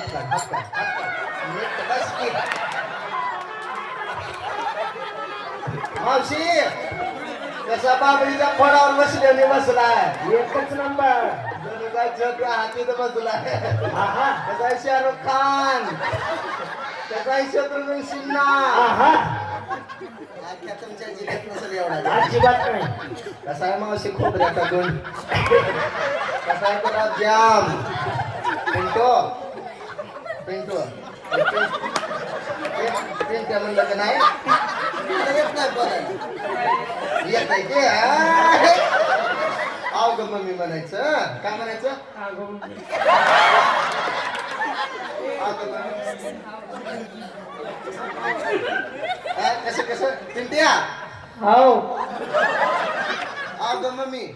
हात काढ हात काढ हात काढ नीट बस की मावशी कसा बाबळीच्या फळावर बसल्याने बसलाय. एकच नंबर. जणूचा झोपया हातीत बसलाय. कसा आहे शाहरुख खान. कसा आहे शत्रुघ्न सिन्हा. आख्या तुमच्या जिल्ह्यात नसेल एवढा. कसा आहे मावशी खोबऱ्याचा दोन कसा आहे जाम. पिंटो पिंट्या म्हणलं का नाही. येत नाही येत आहे की? आव ग मम्मी म्हणायचं. काय म्हणायचं? कसं कसं? पिंट्या? हो. आव ग मम्मी